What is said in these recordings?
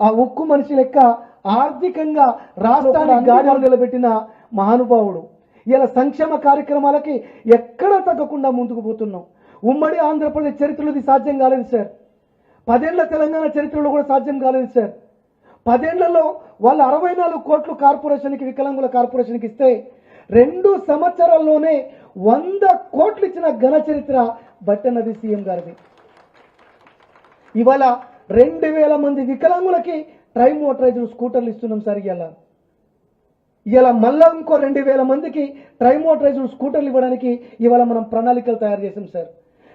ఆ ఉక్కు మనిషి లెక్క ఆర్థికంగా రాష్ట్రాన్ని గాడిలో నిలబెట్టిన మహానుభావుడు. ఇలా సంక్షేమ కార్యక్రమాలకి ఎక్కడా తగ్గకుండా ముందుకు పోతున్నాం. ఉమ్మడి ఆంధ్రప్రదేశ్ చరిత్రలో సాధ్యం కాలేదు సార్. పదేళ్ళ తెలంగాణ చరిత్రలో కూడా సాధ్యం కాలేదు సార్. పదేళ్ళలో వాళ్ళు అరవై నాలుగు కోట్లు కార్పొరేషన్కి వికలాంగుల కార్పొరేషన్కి ఇస్తే రెండు సంవత్సరాల్లోనే వంద కోట్లు ఇచ్చిన ఘన చరిత్ర బట్టన్నది సీఎం గారిది. ఇవాళ రెండు వేల మంది వికలాంగులకి ట్రై మోటరైజ్డ్ స్కూటర్లు ఇస్తున్నాం సార్ ఇలా ఇలా మళ్ళా ఇంకో రెండు వేల మందికి ట్రై మోటరైజ్డ్ స్కూటర్లు ఇవ్వడానికి ఇవాళ మనం ప్రణాళికలు తయారు చేసాం సార్.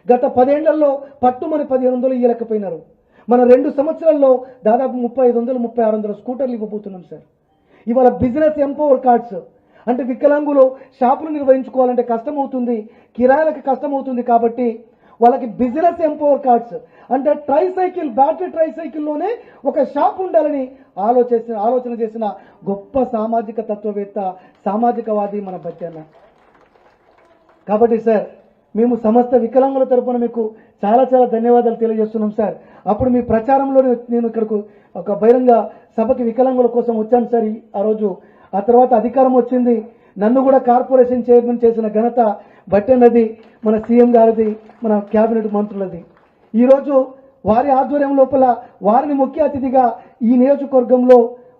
గత పదేళ్ళలో పట్టుమని పదిహేను వందలు ఇవ్వలేకపోయినారు మన రెండు సంవత్సరాల్లో దాదాపు ముప్పై ఐదు వందలు ముప్పై ఆరు వందల స్కూటర్లు ఇవ్వబోతున్నాం సార్. ఇవాళ బిజినెస్ ఎంపవర్ కార్డ్స్ అంటే వికలాంగులు షాపులు నిర్వహించుకోవాలంటే కష్టం అవుతుంది కిరాయిలకు కష్టం అవుతుంది కాబట్టి వాళ్ళకి బిజినెస్ ఎంపవర్ కార్డ్స్. అంటే ట్రై సైకిల్ బ్యాటరీ ట్రై సైకిల్లోనే ఒక షాప్ ఉండాలని ఆలోచించిన ఆలోచన చేసిన గొప్ప సామాజిక తత్వవేత్త సామాజికవాది మన బచ్చన్న కాబట్టి సార్ మేము సమస్త వికలాంగుల తరపున మీకు చాలా చాలా ధన్యవాదాలు తెలియజేస్తున్నాం సార్. అప్పుడు మీ ప్రచారంలో నేను ఇక్కడకు ఒక బహిరంగ సభకి వికలాంగుల కోసం వచ్చాను సార్ ఆ రోజు. ఆ తర్వాత అధికారం వచ్చింది. నన్ను కూడా కార్పొరేషన్ చైర్మన్ చేసిన ఘనత బట్టెన్నది మన సీఎం గారిది మన కేబినెట్ మంత్రులది. ఈరోజు వారి ఆధ్వర్యం లోపల వారిని ముఖ్య అతిథిగా ఈ నియోజకవర్గంలో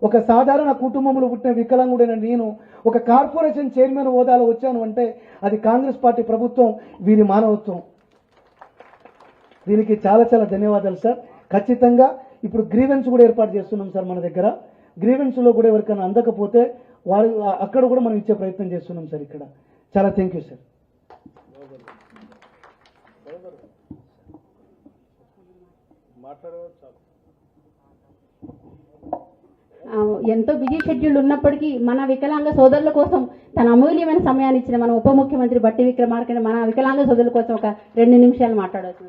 ఒక సాధారణ కుటుంబంలో పుట్టిన వికలాంగుడైన నేను ఒక కార్పొరేషన్ చైర్మన్ హోదాలో వచ్చాను అంటే అది కాంగ్రెస్ పార్టీ ప్రభుత్వం వీరి మానవత్వం. దీనికి చాలా చాలా ధన్యవాదాలు సార్. ఖచ్చితంగా ఇప్పుడు గ్రీవెన్స్ కూడా ఏర్పాటు చేస్తున్నాం సార్ మన దగ్గర. గ్రీవెన్స్లో కూడా ఎవరికైనా అందకపోతే వారు అక్కడ కూడా మనం ఇచ్చే ప్రయత్నం చేస్తున్నాం సార్ ఇక్కడ. చాలా థ్యాంక్ యూ సార్ ఎంతో బిజీ షెడ్యూల్ ఉన్నప్పటికీ మన వికలాంగ సోదరుల కోసం తన అమూల్యమైన సమయాన్ని ఇచ్చిన మన ఉప ముఖ్యమంత్రి బట్టి విక్రమార్కని మన వికలాంగ సోదరుల కోసం ఒక రెండు నిమిషాలు మాట్లాడవచ్చు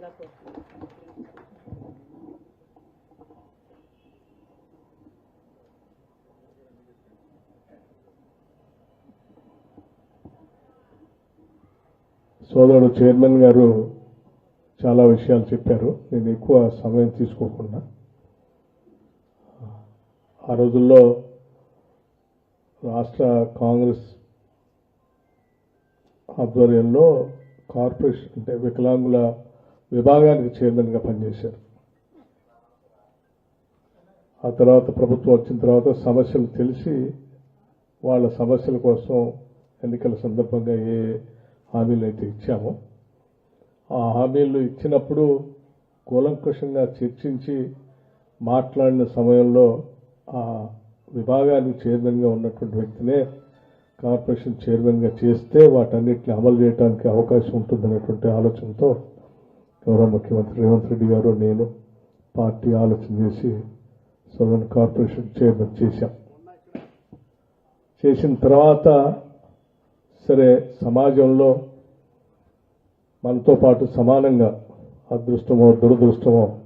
సోదరుడు చైర్మన్ గారు చాలా విషయాలు చెప్పారు. నేను ఎక్కువ సమయం తీసుకోకుండా. ఆ రోజుల్లో రాష్ట్ర కాంగ్రెస్ ఆధ్వర్యంలో కార్పొరేషన్ అంటే వికలాంగుల విభాగానికి చైర్మన్గా పనిచేశారు. ఆ తర్వాత ప్రభుత్వం వచ్చిన తర్వాత సమస్యలు తెలిసి వాళ్ళ సమస్యల కోసం ఎన్నికల సందర్భంగా ఏ హామీలు అయితే ఇచ్చాము. ఆ హామీలు ఇచ్చినప్పుడు కూలంకుషంగా చర్చించి మాట్లాడిన సమయంలో ఆ విభాగానికి చైర్మన్గా ఉన్నటువంటి వ్యక్తినే కార్పొరేషన్ చైర్మన్గా చేస్తే వాటన్నిటిని అమలు చేయడానికి అవకాశం ఉంటుందనేటువంటి ఆలోచనతో గౌరవ ముఖ్యమంత్రి రేవంత్ రెడ్డి గారు నేను పార్టీ ఆలోచన చేసి సదరన్ కార్పొరేషన్ చైర్మన్ చేశాం. చేసిన తర్వాత సరే సమాజంలో మనతో పాటు సమానంగా అదృష్టమో దురదృష్టమో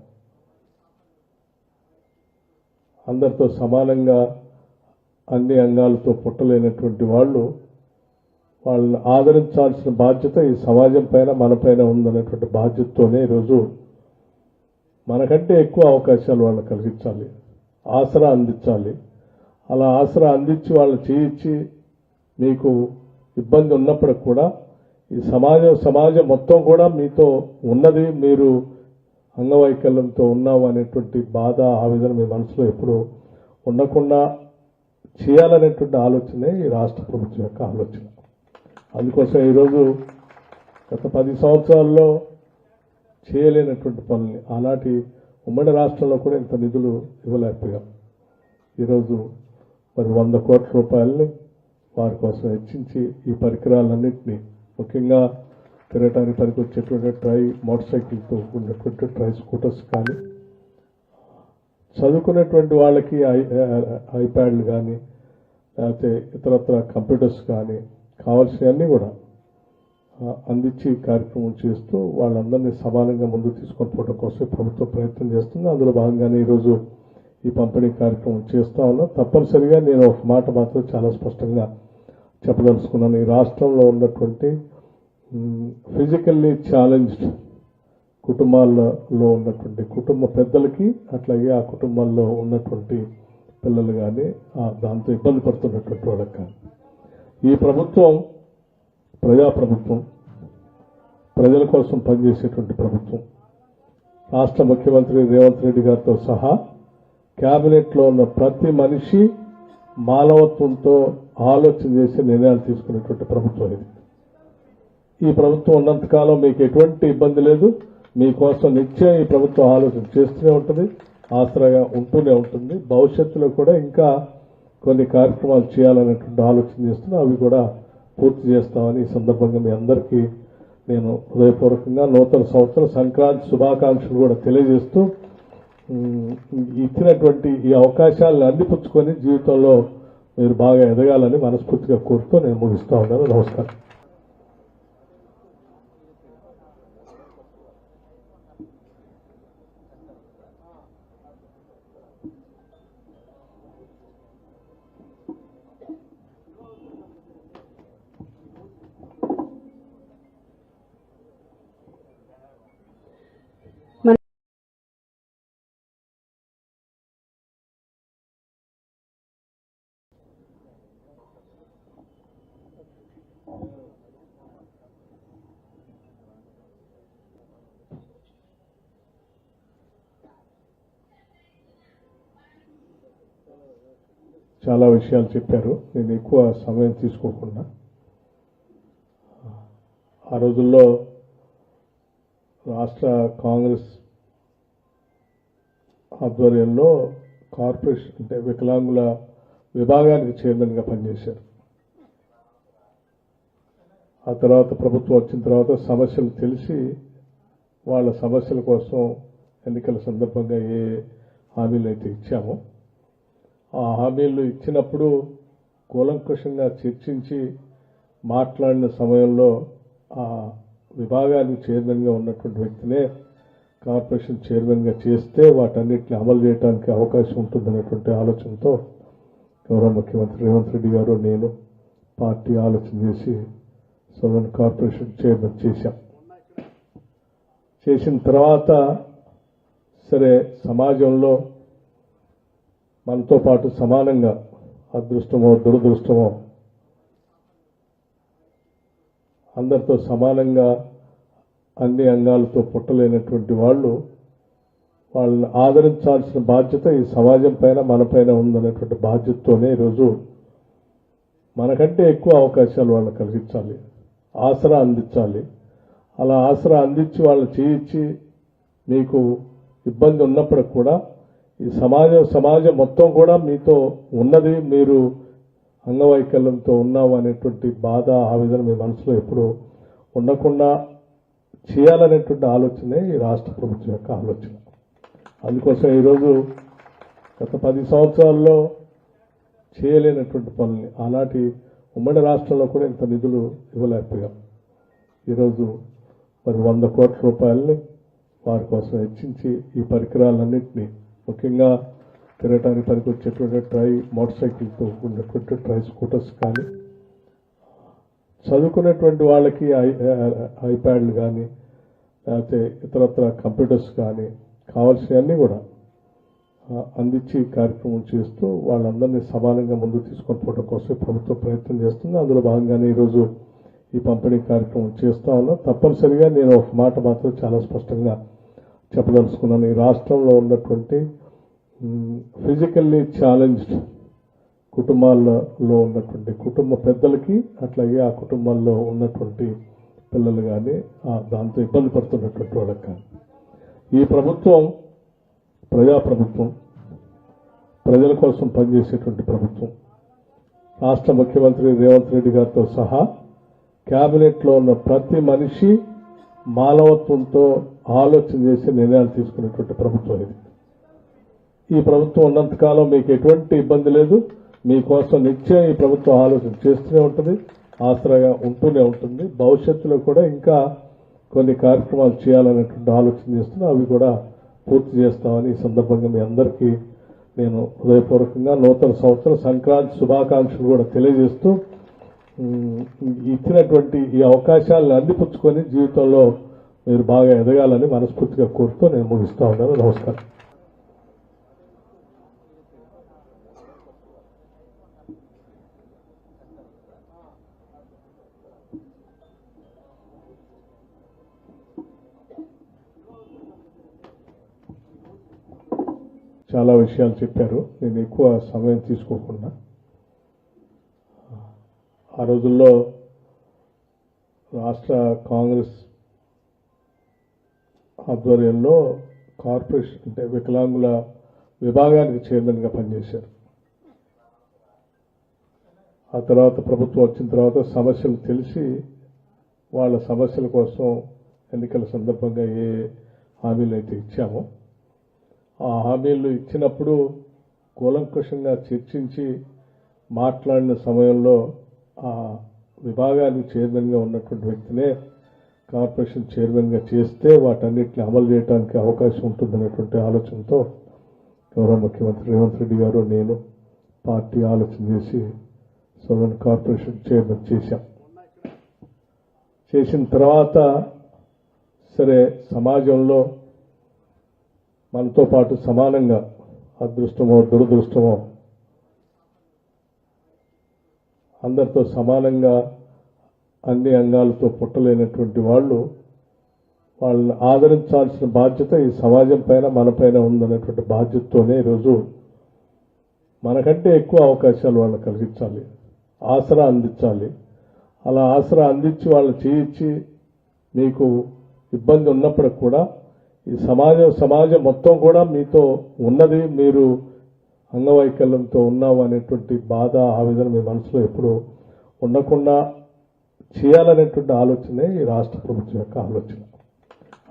అందరితో సమానంగా అన్ని అంగాలతో పుట్టలేనటువంటి వాళ్ళు వాళ్ళని ఆదరించాల్సిన బాధ్యత ఈ సమాజం పైన మన పైన ఉందనేటువంటి బాధ్యతతోనే ఈరోజు మనకంటే ఎక్కువ అవకాశాలు వాళ్ళకి కలిగించాలి. ఆసరా అందించాలి. అలా ఆసరా అందించి వాళ్ళని చేయించి మీకు ఇబ్బంది ఉన్నప్పటికి కూడా ఈ సమాజం సమాజం మొత్తం కూడా మీతో ఉన్నది మీరు అంగవైకల్యంతో ఉన్నాము అనేటువంటి బాధ ఆవేదన మీ మనసులో ఎప్పుడు ఉండకుండా చేయాలనేటువంటి ఆలోచనే ఈ రాష్ట్ర ప్రభుత్వం యొక్క ఆలోచన. అందుకోసం ఈరోజు గత పది సంవత్సరాల్లో చేయలేనటువంటి పనుల్ని ఆనాటి ఉమ్మడి రాష్ట్రంలో కూడా ఇంత నిధులు ఇవ్వలేకపోయాం. ఈరోజు మరి వంద కోట్ల రూపాయలని వారి కోసం హెచ్చించి ఈ పరికరాలన్నింటినీ ముఖ్యంగా తిరగటానికి పనికి వచ్చేటువంటి ట్రై మోటార్ సైకిల్తో ఉన్నటువంటి ట్రై స్కూటర్స్ కానీ చదువుకునేటువంటి వాళ్ళకి ఐ ఐప్యాడ్లు కానీ లేకపోతే ఇతరత్ర కంప్యూటర్స్ కానీ కావాల్సినవన్నీ కూడా అందించి కార్యక్రమం చేస్తూ వాళ్ళందరినీ సమానంగా ముందుకు తీసుకొని పోవడం కోసం ప్రభుత్వం ప్రయత్నం చేస్తుంది. అందులో భాగంగానే ఈరోజు ఈ పంపిణీ కార్యక్రమం చేస్తా ఉన్నా. తప్పనిసరిగా నేను ఒక మాట మాత్రం చాలా స్పష్టంగా చెప్పదలుచుకున్నాను. ఈ రాష్ట్రంలో ఉన్నటువంటి ఫిజికల్లీ ఛాలెంజ్డ్ కుటుంబాల్లో ఉన్నటువంటి కుటుంబ పెద్దలకి అట్లాగే ఆ కుటుంబాల్లో ఉన్నటువంటి పిల్లలు కానీ దాంతో ఇబ్బంది పడుతున్నటువంటి వాళ్ళకి కానీ ఈ ప్రభుత్వం ప్రజాప్రభుత్వం ప్రజల కోసం పనిచేసేటువంటి ప్రభుత్వం రాష్ట్ర ముఖ్యమంత్రి రేవంత్ రెడ్డి గారితో సహా క్యాబినెట్లో ఉన్న ప్రతి మనిషి మానవత్వంతో ఆలోచన చేసి నిర్ణయాలు తీసుకునేటువంటి ప్రభుత్వం ఇది. ఈ ప్రభుత్వం ఉన్నంతకాలం మీకు ఎటువంటి ఇబ్బంది లేదు. మీకోసం నిత్యం ఈ ప్రభుత్వం ఆలోచన చేస్తూనే ఉంటుంది ఆసరాగా ఉంటూనే ఉంటుంది. భవిష్యత్తులో కూడా ఇంకా కొన్ని కార్యక్రమాలు చేయాలనేటువంటి ఆలోచన చేస్తున్నా అవి కూడా పూర్తి చేస్తామని ఈ సందర్భంగా మీ అందరికీ నేను హృదయపూర్వకంగా నూతన సంవత్సరం సంక్రాంతి శుభాకాంక్షలు కూడా తెలియజేస్తూ ఇచ్చినటువంటి ఈ అవకాశాలను అందిపుచ్చుకొని జీవితంలో మీరు బాగా ఎదగాలని మనస్ఫూర్తిగా కోరుతూ నేను ముగిస్తూ ఉన్నాను. నమస్కారం. చాలా విషయాలు చెప్పారు. నేను ఎక్కువ సమయం తీసుకోకుండా. ఆ రోజుల్లో రాష్ట్ర కాంగ్రెస్ ఆధ్వర్యంలో కార్పొరేషన్ అంటే వికలాంగుల విభాగానికి చైర్మన్గా పనిచేశారు. ఆ తర్వాత ప్రభుత్వం వచ్చిన తర్వాత సమస్యలు తెలిసి వాళ్ళ సమస్యల కోసం ఎన్నికల సందర్భంగా ఏ హామీలు అయితే ఇచ్చామో ఆ హామీలు ఇచ్చినప్పుడు కూలంకుషంగా చర్చించి మాట్లాడిన సమయంలో ఆ విభాగానికి చైర్మన్గా ఉన్నటువంటి వ్యక్తినే కార్పొరేషన్ చైర్మన్గా చేస్తే వాటన్నిటిని అమలు చేయడానికి అవకాశం ఉంటుందనేటువంటి ఆలోచనతో గౌరవ ముఖ్యమంత్రి రేవంత్ రెడ్డి గారు నేను పార్టీ ఆలోచన చేసి సదరన్ కార్పొరేషన్ చైర్మన్ చేశాం. చేసిన తర్వాత సరే సమాజంలో మనతో పాటు సమానంగా అదృష్టమో దురదృష్టమో అందరితో సమానంగా అన్ని అంగాలతో పుట్టలేనటువంటి వాళ్ళు వాళ్ళని ఆదరించాల్సిన బాధ్యత ఈ సమాజం పైన మన పైన ఉందనేటువంటి బాధ్యతతోనే ఈరోజు మనకంటే ఎక్కువ అవకాశాలు వాళ్ళకి కలిగించాలి. ఆసరా అందించాలి. అలా ఆసరా అందించి వాళ్ళు చేయించి మీకు ఇబ్బంది ఉన్నప్పటికి కూడా ఈ సమాజం సమాజం మొత్తం కూడా మీతో ఉన్నది మీరు అంగవైకల్యంతో ఉన్నావు అనేటువంటి బాధ ఆవేదన మీ మనసులో ఎప్పుడు ఉండకుండా చేయాలనేటువంటి ఆలోచనే ఈ రాష్ట్ర ప్రభుత్వం యొక్క ఆలోచన. అందుకోసం ఈరోజు గత పది సంవత్సరాల్లో చేయలేనటువంటి పనుల్ని ఆనాటి ఉమ్మడి రాష్ట్రంలో కూడా ఇంత నిధులు ఇవ్వలేకపోయాం. ఈరోజు మరి వంద కోట్ల రూపాయలని వారి కోసం హెచ్చించి ఈ పరికరాలన్నింటినీ ముఖ్యంగా తిరగటానికి పనికొచ్చేటువంటి ట్రై మోటార్ సైకిల్తో ఉన్నటువంటి ట్రై స్కూటర్స్ కానీ చదువుకునేటువంటి వాళ్ళకి ఐ ఐప్యాడ్లు కానీ లేకపోతే ఇతరత్ర కంప్యూటర్స్ కానీ కావాల్సినవన్నీ కూడా అందించి కార్యక్రమం చేస్తూ వాళ్ళందరినీ సమానంగా ముందుకు తీసుకొని పోవడం కోసం ప్రభుత్వం ప్రయత్నం చేస్తుంది. అందులో భాగంగానే ఈరోజు ఈ పంపిణీ కార్యక్రమం చేస్తూ ఉన్నా. తప్పనిసరిగా నేను ఒక మాట మాత్రం చాలా స్పష్టంగా చెప్పదలుచుకున్నాను. ఈ రాష్ట్రంలో ఉన్నటువంటి ఫిజికల్లీ ఛాలెంజ్డ్ కుటుంబాల్లో ఉన్నటువంటి కుటుంబ పెద్దలకి అట్లాగే ఆ కుటుంబాల్లో ఉన్నటువంటి పిల్లలు కానీ దాంతో ఇబ్బంది పడుతున్నటువంటి వాళ్ళకి కానీ. ఈ ప్రభుత్వం ప్రజాప్రభుత్వం ప్రజల కోసం పనిచేసేటువంటి ప్రభుత్వం రాష్ట్ర ముఖ్యమంత్రి రేవంత్ రెడ్డి గారితో సహా క్యాబినెట్లో ఉన్న ప్రతి మనిషి మానవత్వంతో ఆలోచన చేసి నిర్ణయాలు తీసుకునేటువంటి ప్రభుత్వం ఇది. ఈ ప్రభుత్వం ఉన్నంతకాలం మీకు ఎటువంటి ఇబ్బంది లేదు. మీకోసం నిత్యం ఈ ప్రభుత్వం ఆలోచన చేస్తూనే ఉంటుంది ఆసరాగా ఉంటూనే ఉంటుంది. భవిష్యత్తులో కూడా ఇంకా కొన్ని కార్యక్రమాలు చేయాలనేటువంటి ఆలోచన చేస్తున్నా అవి కూడా పూర్తి చేస్తామని ఈ సందర్భంగా మీ అందరికీ నేను హృదయపూర్వకంగా నూతన సంవత్సరం సంక్రాంతి శుభాకాంక్షలు కూడా తెలియజేస్తూ ఇచ్చినటువంటి ఈ అవకాశాలను అందిపుచ్చుకొని జీవితంలో మీరు బాగా ఎదగాలని మనస్ఫూర్తిగా కోరుతూ నేను ముగిస్తూ ఉన్నాను. నమస్కారం. చాలా విషయాలు చెప్పారు. నేను ఎక్కువ సమయం తీసుకోకుండా ఆ రోజుల్లో రాష్ట్ర కాంగ్రెస్ ఆధ్వర్యంలో కార్పొరేషన్ అంటే వికలాంగుల విభాగానికి చైర్మన్గా పనిచేశారు. ఆ తర్వాత ప్రభుత్వం వచ్చిన తర్వాత సమస్యలు తెలిసి వాళ్ళ సమస్యల కోసం ఎన్నికల సందర్భంగా ఏ హామీలు అయితే ఇచ్చామో ఆ హామీలు ఇచ్చినప్పుడు కూలంకుషంగా చర్చించి మాట్లాడిన సమయంలో ఆ విభాగాలు చైర్మన్గా ఉన్నటువంటి వ్యక్తినే కార్పొరేషన్ చైర్మన్గా చేస్తే వాటన్నిటిని అమలు చేయడానికి అవకాశం ఉంటుందనేటువంటి ఆలోచనతో గౌరవ ముఖ్యమంత్రి రేవంత్ రెడ్డి గారు నేను పార్టీ ఆలోచన చేసి సదరన్ కార్పొరేషన్ చైర్మన్ చేశాం. చేసిన తర్వాత సరే సమాజంలో మనతో పాటు సమానంగా అదృష్టమో దురదృష్టమో అందరితో సమానంగా అన్ని అంగాలతో పుట్టలేనటువంటి వాళ్ళు వాళ్ళని ఆదరించాల్సిన బాధ్యత ఈ సమాజం పైన మన పైన ఉందనేటువంటి బాధ్యతతోనే ఈరోజు మనకంటే ఎక్కువ అవకాశాలు వాళ్ళకి కలిగించాలి. ఆసరా అందించాలి. అలా ఆసరా అందించి వాళ్ళని చేయించి మీకు ఇబ్బంది ఉన్నప్పటికి కూడా ఈ సమాజం సమాజం మొత్తం కూడా మీతో ఉన్నది. మీరు అంగవైకల్యంతో ఉన్నావు అనేటువంటి బాధ ఆవేదన మీ మనసులో ఎప్పుడు ఉండకుండా చేయాలనేటువంటి ఆలోచనే ఈ రాష్ట్ర ప్రభుత్వం యొక్క ఆలోచన.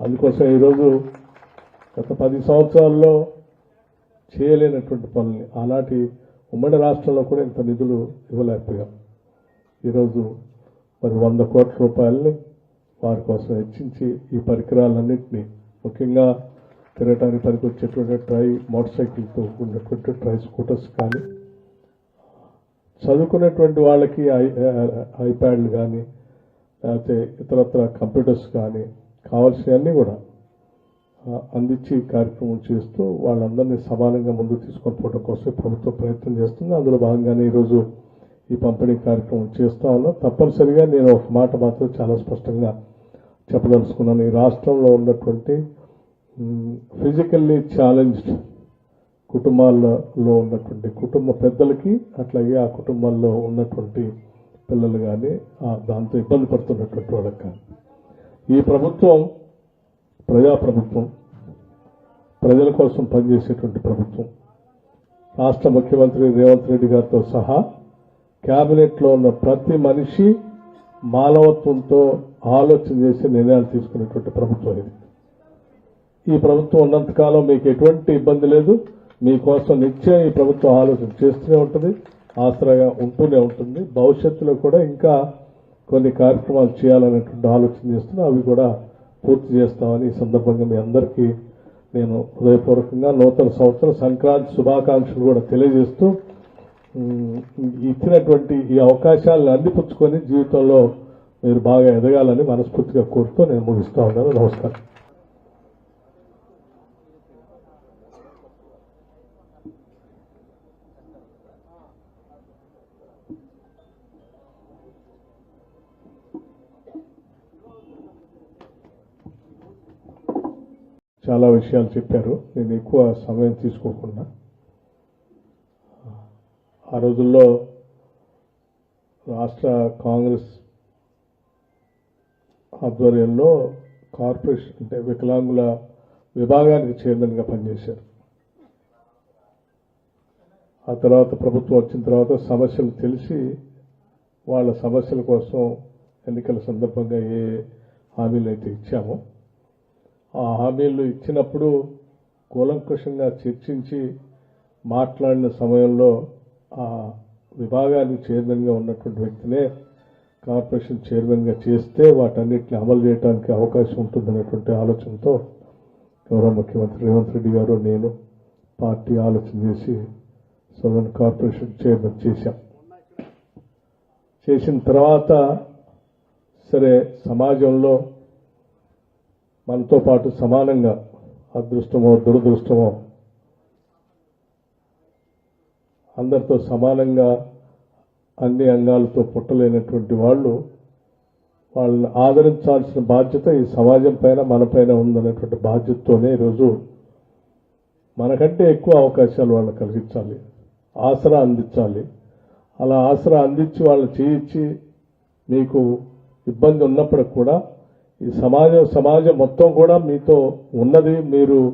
అందుకోసం ఈరోజు గత పది సంవత్సరాల్లో చేయలేనటువంటి పనుల్ని ఆనాటి ఉమ్మడి రాష్ట్రంలో కూడా ఇంత నిధులు ఇవ్వలేకపోయాం. ఈరోజు మరి వంద కోట్ల రూపాయలని వారి కోసం హెచ్చించి ఈ పరికరాలన్నింటినీ ముఖ్యంగా తిరగడానికి పనికి వచ్చేటువంటి ట్రై మోటార్ సైకిల్తో ఉన్నటువంటి ట్రై స్కూటర్స్ కానీ చదువుకునేటువంటి వాళ్ళకి ఐ ఐప్యాడ్లు కానీ లేకపోతే ఇతరత్ర కంప్యూటర్స్ కానీ కావాల్సినవన్నీ కూడా అందించి కార్యక్రమం చేస్తూ వాళ్ళందరినీ సమానంగా ముందుకు తీసుకొని పోవడం కోసం ప్రభుత్వం ప్రయత్నం చేస్తుంది. అందులో భాగంగానే ఈరోజు ఈ పంపిణీ కార్యక్రమం చేస్తా ఉన్నాం. తప్పనిసరిగా నేను ఒక మాట మాత్రం చాలా స్పష్టంగా చెప్పదలుచుకున్నాను. ఈ రాష్ట్రంలో ఉన్నటువంటి ఫిజికల్లీ ఛాలెంజ్డ్ కుటుంబాల్లో ఉన్నటువంటి కుటుంబ పెద్దలకి అట్లాగే ఆ కుటుంబాల్లో ఉన్నటువంటి పిల్లలు కానీ దాంతో ఇబ్బంది పడుతున్నటువంటి వాళ్ళకి కానీ ఈ ప్రభుత్వం ప్రజాప్రభుత్వం ప్రజల కోసం పనిచేసేటువంటి ప్రభుత్వం రాష్ట్ర ముఖ్యమంత్రి రేవంత్ రెడ్డి గారితో సహా క్యాబినెట్లో ఉన్న ప్రతి మనిషి మానవత్వంతో ఆలోచన చేసి నిర్ణయాలు తీసుకునేటువంటి ప్రభుత్వం ఇది. ఈ ప్రభుత్వం ఉన్నంతకాలం మీకు ఎటువంటి ఇబ్బంది లేదు. మీకోసం నిత్యం ఈ ప్రభుత్వం ఆలోచన చేస్తూనే ఉంటుంది ఆసరాగా ఉంటూనే ఉంటుంది. భవిష్యత్తులో కూడా ఇంకా కొన్ని కార్యక్రమాలు చేయాలనేటువంటి ఆలోచన చేస్తున్నా అవి కూడా పూర్తి చేస్తామని ఈ సందర్భంగా మీ అందరికీ నేను హృదయపూర్వకంగా నూతన సంవత్సరం సంక్రాంతి శుభాకాంక్షలు కూడా తెలియజేస్తూ ఇచ్చినటువంటి ఈ అవకాశాలను అందిపుచ్చుకొని జీవితంలో మీరు బాగా ఎదగాలని మనస్ఫూర్తిగా కోరుతూ నేను ముగిస్తా ఉన్నాను. నమస్కారం. చాలా విషయాలు చెప్పారు. నేను ఎక్కువ సమయం తీసుకోకుండా. ఆ రోజుల్లో రాష్ట్ర కాంగ్రెస్ ఆధ్వర్యంలో కార్పొరేషన్ అంటే వికలాంగుల విభాగానికి చైర్మన్గా పనిచేశారు. ఆ తర్వాత ప్రభుత్వం వచ్చిన తర్వాత సమస్యలు తెలిసి వాళ్ళ సమస్యల కోసం ఎన్నికల సందర్భంగా ఏ హామీలు అయితే ఇచ్చామో ఆ హామీలు ఇచ్చినప్పుడు కూలంకుషంగా చర్చించి మాట్లాడిన సమయంలో ఆ విభాగానికి చైర్మన్గా ఉన్నటువంటి వ్యక్తినే కార్పొరేషన్ చైర్మన్గా చేస్తే వాటన్నిటిని అమలు చేయడానికి అవకాశం ఉంటుందనేటువంటి ఆలోచనతో గౌరవ ముఖ్యమంత్రి రేవంత్ రెడ్డి గారు నేను పార్టీ ఆలోచన చేసి సదన్ కార్పొరేషన్ చైర్మన్ చేశాం. చేసిన తర్వాత సరే సమాజంలో మనతో పాటు సమానంగా అదృష్టమో దురదృష్టమో అందరితో సమానంగా అన్ని అంగాలతో పుట్టలేనటువంటి వాళ్ళు వాళ్ళని ఆదరించాల్సిన బాధ్యత ఈ సమాజం పైన మన పైన ఉందనేటువంటి బాధ్యతతోనే ఈరోజు మనకంటే ఎక్కువ అవకాశాలు వాళ్ళకి కలిగించాలి. ఆసరా అందించాలి. అలా ఆసరా అందించి వాళ్ళని చేయించి మీకు ఇబ్బంది ఉన్నప్పటికి కూడా ఈ సమాజం సమాజం మొత్తం కూడా మీతో ఉన్నది మీరు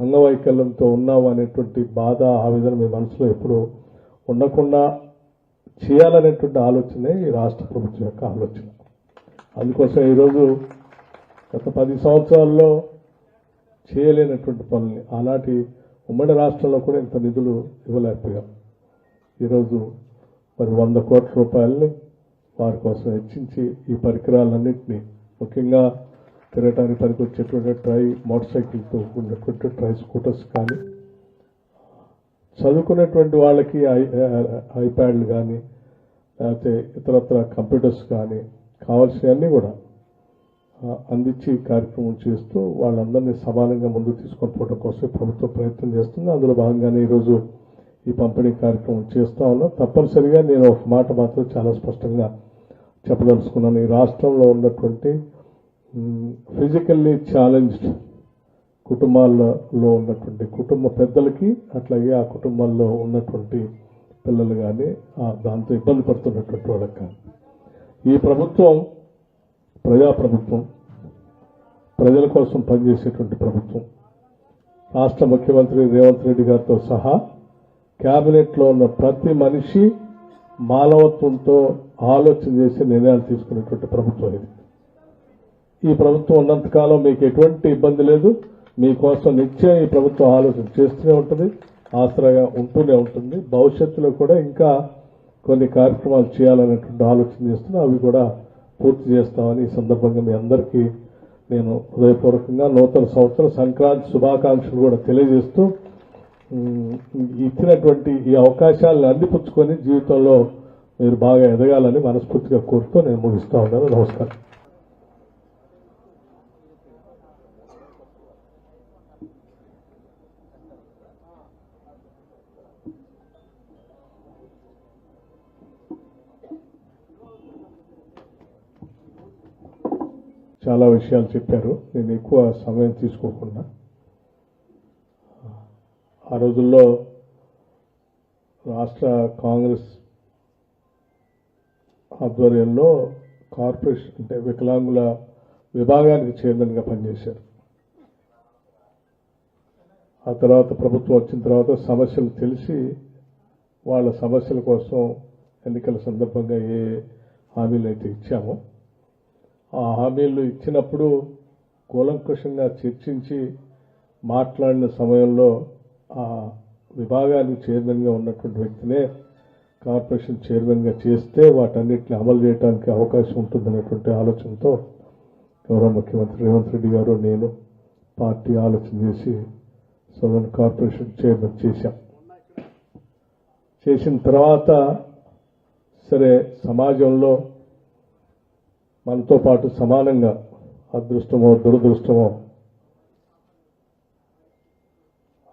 అంగవైకల్యంతో ఉన్నావు అనేటువంటి బాధ ఆవేదన మీ మనసులో ఎప్పుడు ఉండకుండా చేయాలనేటువంటి ఆలోచనే ఈ రాష్ట్ర ప్రభుత్వం యొక్క ఆలోచన. అందుకోసం ఈరోజు గత పది సంవత్సరాల్లో చేయలేనటువంటి పనుల్ని ఆనాటి ఉమ్మడి రాష్ట్రంలో కూడా ఇంత నిధులు ఇవ్వలేకపోయాం. ఈరోజు మరి వంద కోట్ల రూపాయలని వారి కోసం హెచ్చించి ఈ పరికరాలన్నింటినీ ముఖ్యంగా తిరగటానికి పనికి వచ్చేటువంటి ట్రై మోటార్ సైకిల్తో ఉన్నటువంటి ట్రై స్కూటర్స్ కానీ చదువుకునేటువంటి వాళ్ళకి ఐ ఐప్యాడ్లు కానీ లేకపోతే ఇతరత్ర కంప్యూటర్స్ కానీ కావాల్సినవన్నీ కూడా అందించి కార్యక్రమం చేస్తూ వాళ్ళందరినీ సమానంగా ముందుకు తీసుకొని పోవడం కోసం ప్రభుత్వం ప్రయత్నం చేస్తుంది. అందులో భాగంగానే ఈరోజు ఈ పంపిణీ కార్యక్రమం చేస్తూ ఉన్నా. తప్పనిసరిగా నేను ఒక మాట మాత్రం చాలా స్పష్టంగా చెప్పదలుచుకున్నాను. ఈ రాష్ట్రంలో ఉన్నటువంటి ఫిజికల్లీ ఛాలెంజ్డ్ కుటుంబాల్లో ఉన్నటువంటి కుటుంబ పెద్దలకి అట్లాగే ఆ కుటుంబాల్లో ఉన్నటువంటి పిల్లలు కానీ దాంతో ఇబ్బంది పడుతున్నటువంటి వాళ్ళకి కానీ ఈ ప్రభుత్వం ప్రజా ప్రభుత్వం ప్రజల కోసం పనిచేసేటువంటి ప్రభుత్వం రాష్ట్ర ముఖ్యమంత్రి రేవంత్ రెడ్డి గారితో సహా క్యాబినెట్లో ఉన్న ప్రతి మనిషి మానవత్వంతో ఆలోచన చేసి నిర్ణయాలు తీసుకునేటువంటి ప్రభుత్వం ఇది. ఈ ప్రభుత్వం ఉన్నంతకాలం మీకు ఎటువంటి ఇబ్బంది లేదు. మీకోసం నిత్యం ఈ ప్రభుత్వం ఆలోచన చేస్తూనే ఉంటుంది ఆసరాగా ఉంటూనే ఉంటుంది. భవిష్యత్తులో కూడా ఇంకా కొన్ని కార్యక్రమాలు చేయాలనేటువంటి ఆలోచన చేస్తున్నా అవి కూడా పూర్తి చేస్తామని ఈ సందర్భంగా మీ అందరికీ నేను హృదయపూర్వకంగా నూతన సంవత్సరం సంక్రాంతి శుభాకాంక్షలు కూడా తెలియజేస్తూ ఇచ్చినటువంటి ఈ అవకాశాలను అందిపుచ్చుకొని జీవితంలో మీరు బాగా ఎదగాలని మనస్ఫూర్తిగా కోరుతూ నేను ముగిస్తూ ఉన్నాను. నమస్కారం. చాలా విషయాలు చెప్పారు. నేను ఎక్కువ సమయం తీసుకోకుండా ఆ రోజుల్లో రాష్ట్ర కాంగ్రెస్ ఆధ్వర్యంలో కార్పొరేషన్ అంటే వికలాంగుల విభాగానికి చైర్మన్గా పనిచేశారు. ఆ తర్వాత ప్రభుత్వం వచ్చిన తర్వాత సమస్యలు తెలిసి వాళ్ళ సమస్యల కోసం ఎన్నికల సందర్భంగా ఏ హామీలు అయితే ఇచ్చామో ఆ హామీలు ఇచ్చినప్పుడు కూలంకుషంగా చర్చించి మాట్లాడిన సమయంలో ఆ విభాగానికి చైర్మన్గా ఉన్నటువంటి వ్యక్తినే కార్పొరేషన్ చైర్మన్గా చేస్తే వాటన్నిటిని అమలు చేయడానికి అవకాశం ఉంటుందనేటువంటి ఆలోచనతో గౌరవ ముఖ్యమంత్రి రేవంత్ రెడ్డి గారు నేను పార్టీ ఆలోచన చేసి సదరన్ కార్పొరేషన్ చైర్మన్ చేశాం. చేసిన తర్వాత సరే సమాజంలో మనతో పాటు సమానంగా అదృష్టమో దురదృష్టమో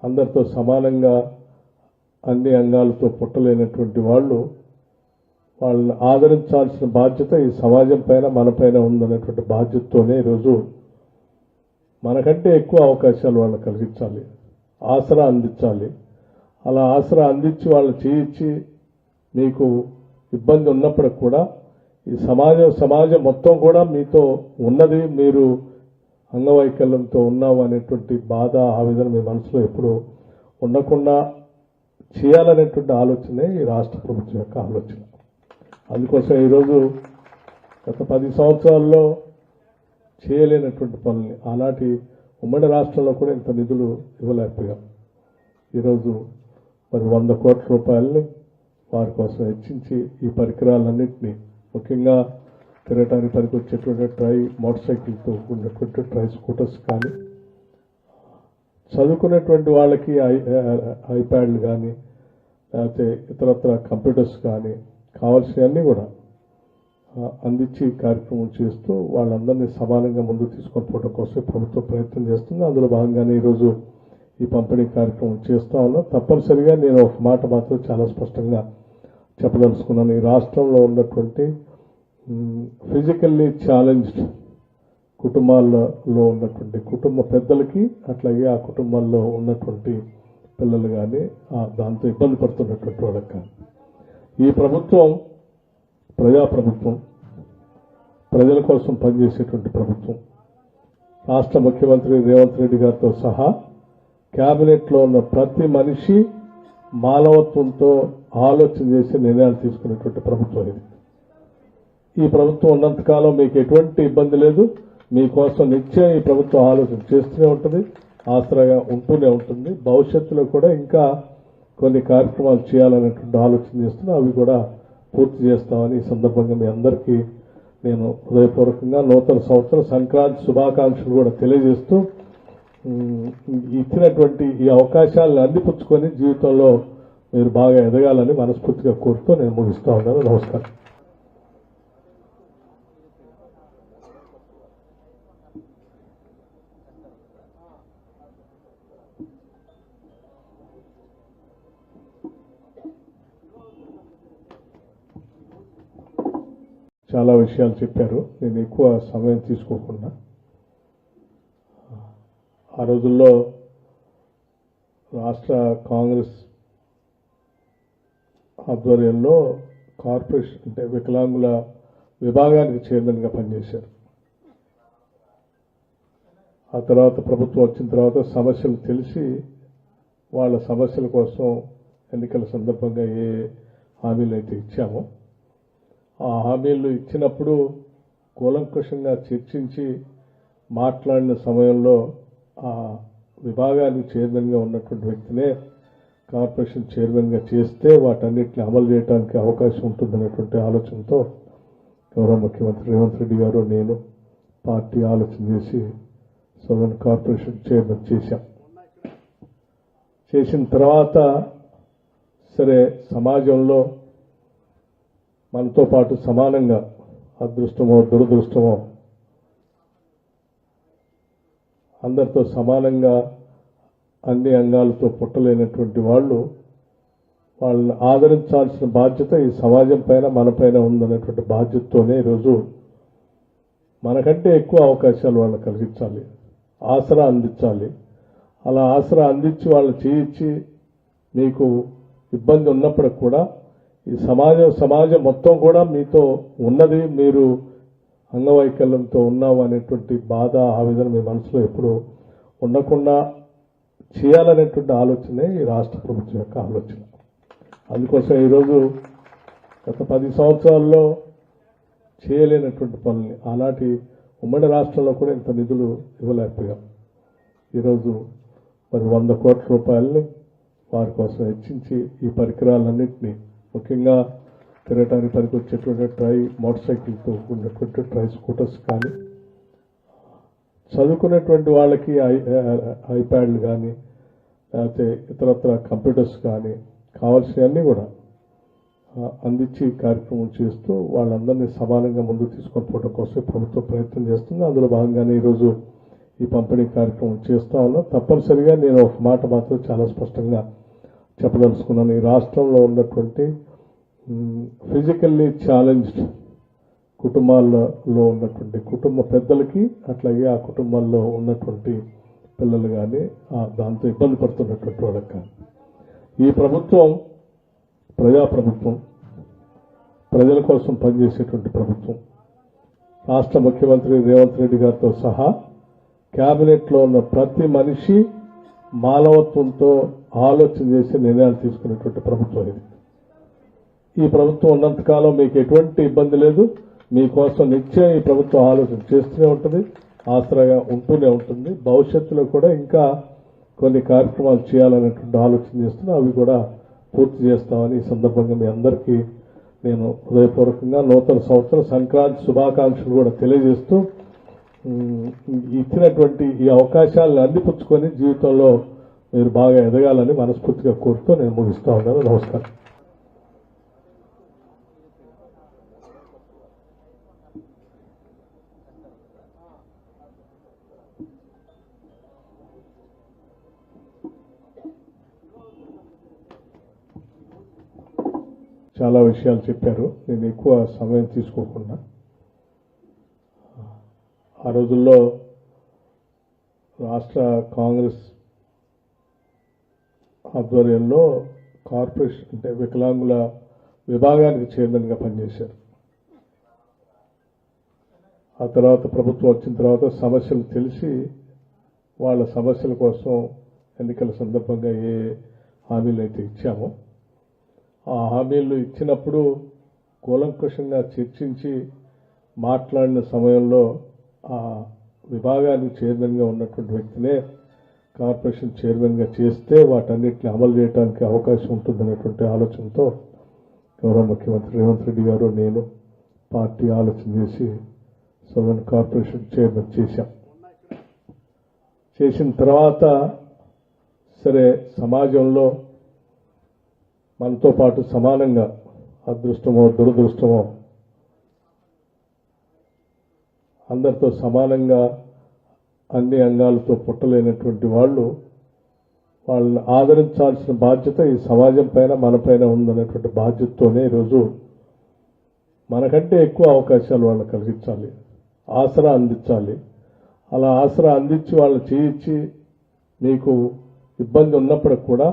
అందరితో సమానంగా అన్ని అంగాలతో పుట్టలేనటువంటి వాళ్ళు వాళ్ళని ఆదరించాల్సిన బాధ్యత ఈ సమాజం పైన మన పైన ఉందనేటువంటి బాధ్యతతోనే ఈరోజు మనకంటే ఎక్కువ అవకాశాలు వాళ్ళకి కలిగించాలి. ఆసరా అందించాలి. అలా ఆసరా అందించి వాళ్ళు చేయించి మీకు ఇబ్బంది ఉన్నప్పటికి కూడా ఈ సమాజం సమాజం మొత్తం కూడా మీతో ఉన్నది. మీరు అంగవైకల్యంతో ఉన్నావు అనేటువంటి బాధ ఆవేదన మీ మనసులో ఎప్పుడు ఉండకుండా చేయాలనేటువంటి ఆలోచనే ఈ రాష్ట్ర ప్రభుత్వం యొక్క ఆలోచన. అందుకోసం ఈరోజు గత పది సంవత్సరాల్లో చేయలేనటువంటి పనుల్ని ఆనాటి ఉమ్మడి రాష్ట్రంలో కూడా ఇంత నిధులు ఇవ్వలేకపోయాం. ఈరోజు మరి వంద కోట్ల రూపాయలని వారి కోసం హెచ్చించి ఈ పరికరాలన్నింటినీ ముఖ్యంగా తిరగటానికి పనికి వచ్చేటువంటి ట్రై మోటార్ సైకిల్తో ఉన్నటువంటి ట్రై స్కూటర్స్ కానీ చదువుకునేటువంటి వాళ్ళకి ఐ ఐప్యాడ్లు కానీ లేకపోతే ఇతరత్ర కంప్యూటర్స్ కానీ కావాల్సినవన్నీ కూడా అందించి కార్యక్రమం చేస్తూ వాళ్ళందరినీ సమానంగా ముందుకు తీసుకొని పోవడం కోసం ప్రభుత్వం ప్రయత్నం చేస్తుంది. అందులో భాగంగానే ఈరోజు ఈ పంపిణీ కార్యక్రమం చేస్తూ ఉన్నాం. తప్పనిసరిగా నేను ఒక మాట మాత్రం చాలా స్పష్టంగా చెప్పదలుచుకున్నాను. ఈ రాష్ట్రంలో ఉన్నటువంటి ఫిజికల్లీ ఛాలెంజ్డ్ కుటుంబాల్లో ఉన్నటువంటి కుటుంబ పెద్దలకి అట్లాగే ఆ కుటుంబాల్లో ఉన్నటువంటి పిల్లలు కానీ దాంతో ఇబ్బంది పడుతున్నటువంటి వాళ్ళకి కానీ ఈ ప్రభుత్వం ప్రజాప్రభుత్వం ప్రజల కోసం పనిచేసేటువంటి ప్రభుత్వం రాష్ట్ర ముఖ్యమంత్రి రేవంత్ రెడ్డి గారితో సహా క్యాబినెట్లో ఉన్న ప్రతి మనిషి మానవత్వంతో ఆలోచన చేసి నిర్ణయాలు తీసుకునేటువంటి ప్రభుత్వం ఇది. ఈ ప్రభుత్వం ఉన్నంతకాలం మీకు ఎటువంటి ఇబ్బంది లేదు. మీకోసం నిత్యం ఈ ప్రభుత్వం ఆలోచన చేస్తూనే ఉంటుంది ఆసరాగా ఉంటూనే ఉంటుంది. భవిష్యత్తులో కూడా ఇంకా కొన్ని కార్యక్రమాలు చేయాలనేటువంటి ఆలోచన చేస్తున్నా అవి కూడా పూర్తి చేస్తామని ఈ సందర్భంగా మీ అందరికీ నేను హృదయపూర్వకంగా నూతన సంవత్సర సంక్రాంతి శుభాకాంక్షలు కూడా తెలియజేస్తూ ఇచ్చినటువంటి ఈ అవకాశాలను అందిపుచ్చుకొని జీవితంలో మీరు బాగా ఎదగాలని మనస్ఫూర్తిగా కోరుతూ నేను ముగిస్తా ఉన్నాను. నమస్కారం. చాలా విషయాలు చెప్పారు. నేను ఎక్కువ సమయం తీసుకోకుండా ఆ రోజుల్లో రాష్ట్ర కాంగ్రెస్ ఆధ్వర్యంలో కార్పొరేషన్ అంటే వికలాంగుల విభాగానికి చైర్మన్గా పనిచేశారు. ఆ తర్వాత ప్రభుత్వం వచ్చిన తర్వాత సమస్యలు తెలిసి వాళ్ళ సమస్యల కోసం ఎన్నికల సందర్భంగా ఏ హామీలు అయితే ఇచ్చామో ఆ హామీలు ఇచ్చినప్పుడు కూలంకుషంగా చర్చించి మాట్లాడిన సమయంలో ఆ విభాగానికి చైర్మన్గా ఉన్నటువంటి వ్యక్తినే కార్పొరేషన్ చైర్మన్గా చేస్తే వాటన్నిటిని అమలు చేయడానికి అవకాశం ఉంటుందనేటువంటి ఆలోచనతో గౌరవ ముఖ్యమంత్రి రేవంత్ రెడ్డి గారు నేను పార్టీ ఆలోచన చేసి సదరన్ కార్పొరేషన్ చైర్మన్ చేశాం. చేసిన తర్వాత సరే సమాజంలో మనతో పాటు సమానంగా అదృష్టమో దురదృష్టమో అందరితో సమానంగా అన్ని అంగాలతో పుట్టలేనటువంటి వాళ్ళు వాళ్ళని ఆదరించాల్సిన బాధ్యత ఈ సమాజం పైన మన పైన ఉందనేటువంటి బాధ్యతతోనే ఈరోజు మనకంటే ఎక్కువ అవకాశాలు వాళ్ళకి కలిగించాలి. ఆసరా అందించాలి. అలా ఆసరా అందించి వాళ్ళు చేయించి మీకు ఇబ్బంది ఉన్నప్పటికి కూడా ఈ సమాజం సమాజం మొత్తం కూడా మీతో ఉన్నది మీరు అంగవైకల్యంతో ఉన్నాం అనేటువంటి బాధ ఆవేదన మీ మనసులో ఎప్పుడు ఉండకుండా చేయాలనేటువంటి ఆలోచనే ఈ రాష్ట్ర ప్రభుత్వం యొక్క ఆలోచన. అందుకోసం ఈరోజు గత పది సంవత్సరాల్లో చేయలేనటువంటి పనుల్ని ఆనాటి ఉమ్మడి రాష్ట్రంలో కూడా ఇంత నిధులు ఇవ్వలేకపోయాం. ఈరోజు మరి వంద కోట్ల రూపాయలని వారి కోసం హెచ్చించి ఈ పరికరాలన్నింటినీ ముఖ్యంగా తిరగటానికి పనికి వచ్చేటువంటి ట్రై మోటార్ సైకిల్తో ఉన్నటువంటి ట్రై స్కూటర్స్ కానీ చదువుకునేటువంటి వాళ్ళకి ఐ ఐప్యాడ్లు కానీ లేకపోతే ఇతరత్ర కంప్యూటర్స్ కానీ కావాల్సినవన్నీ కూడా అందించి కార్యక్రమం చేస్తూ వాళ్ళందరినీ సమానంగా ముందుకు తీసుకొని పోవడం కోసం ప్రభుత్వం ప్రయత్నం చేస్తుంది. అందులో భాగంగానే ఈరోజు ఈ పంపిణీ కార్యక్రమం చేస్తా ఉన్నాం. తప్పనిసరిగా నేను ఒక మాట మాత్రం చాలా స్పష్టంగా చెప్పదలుచుకున్నాను. ఈ రాష్ట్రంలో ఉన్నటువంటి ఫిజికల్లీ ఛాలెంజ్డ్ కుటుంబాల్లో ఉన్నటువంటి కుటుంబ పెద్దలకి అట్లాగే ఆ కుటుంబాల్లో ఉన్నటువంటి పిల్లలు కానీ దాంతో ఇబ్బంది పడుతున్నటువంటి వాళ్ళకి కానీ ఈ ప్రభుత్వం ప్రజాప్రభుత్వం ప్రజల కోసం పనిచేసేటువంటి ప్రభుత్వం. రాష్ట్ర ముఖ్యమంత్రి రేవంత్ రెడ్డి గారితో సహా క్యాబినెట్లో ఉన్న ప్రతి మనిషి మానవత్వంతో ఆలోచన చేసి నిర్ణయాలు తీసుకునేటువంటి ప్రభుత్వం ఇది. ఈ ప్రభుత్వం ఉన్నంతకాలం మీకు ఎటువంటి ఇబ్బంది లేదు. మీకోసం నిత్యం ఈ ప్రభుత్వం ఆలోచన చేస్తూనే ఉంటుంది ఆసరాగా ఉంటూనే ఉంటుంది. భవిష్యత్తులో కూడా ఇంకా కొన్ని కార్యక్రమాలు చేయాలనేటువంటి ఆలోచన చేస్తున్నా అవి కూడా పూర్తి చేస్తామని ఈ సందర్భంగా మీ అందరికీ నేను హృదయపూర్వకంగా నూతన సంవత్సర సంక్రాంతి శుభాకాంక్షలు కూడా తెలియజేస్తూ ఇచ్చినటువంటి ఈ అవకాశాలను అందిపుచ్చుకొని జీవితంలో మీరు బాగా ఎదగాలని మనస్ఫూర్తిగా కోరుతూ నేను ముగిస్తూ ఉన్నాను. నమస్కారం. చాలా విషయాలు చెప్పారు. నేను ఎక్కువ సమయం తీసుకోకుండా. ఆ రోజుల్లో రాష్ట్ర కాంగ్రెస్ ఆధ్వర్యంలో కార్పొరేషన్ అంటే వికలాంగుల విభాగానికి చైర్మన్గా పనిచేశారు. ఆ తర్వాత ప్రభుత్వం వచ్చిన తర్వాత సమస్యలు తెలిసి వాళ్ళ సమస్యల కోసం ఎన్నికల సందర్భంగా ఏ హామీలు అయితే ఇచ్చామో ఆ హామీలు ఇచ్చినప్పుడు కూలంకుషంగా చర్చించి మాట్లాడిన సమయంలో ఆ విభాగానికి చైర్మన్గా ఉన్నటువంటి వ్యక్తినే కార్పొరేషన్ చైర్మన్గా చేస్తే వాటన్నిటిని అమలు చేయడానికి అవకాశం ఉంటుందనేటువంటి ఆలోచనతో గౌరవ ముఖ్యమంత్రి రేవంత్ రెడ్డి గారు నేను పార్టీ ఆలోచన చేసి సదరన్ కార్పొరేషన్ చైర్మన్ చేశాం. చేసిన తర్వాత సరే సమాజంలో మనతో పాటు సమానంగా అదృష్టమో దురదృష్టమో అందరితో సమానంగా అన్ని అంగాలతో పుట్టలేనటువంటి వాళ్ళు వాళ్ళని ఆదరించాల్సిన బాధ్యత ఈ సమాజం పైన మన పైన ఉందనేటువంటి బాధ్యతతోనే ఈరోజు మనకంటే ఎక్కువ అవకాశాలు వాళ్ళకి కలిగించాలి. ఆసరా అందించాలి. అలా ఆసరా అందించి వాళ్ళు చేయించి మీకు ఇబ్బంది ఉన్నప్పటికి కూడా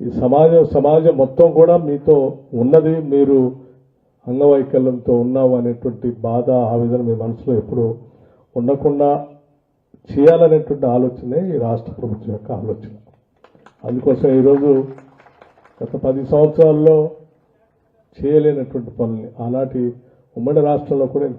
ఈ సమాజం సమాజం మొత్తం కూడా మీతో ఉన్నది మీరు అంగవైకల్యంతో ఉన్నావు అనేటువంటి బాధ ఆవేదన మీ మనసులో ఎప్పుడు ఉండకుండా చేయాలనేటువంటి ఆలోచనే ఈ రాష్ట్ర ప్రభుత్వం యొక్క ఆలోచన. అందుకోసం ఈరోజు గత పది సంవత్సరాల్లో చేయలేనటువంటి పనుల్ని ఆనాటి ఉమ్మడి రాష్ట్రంలో కూడా ఇంత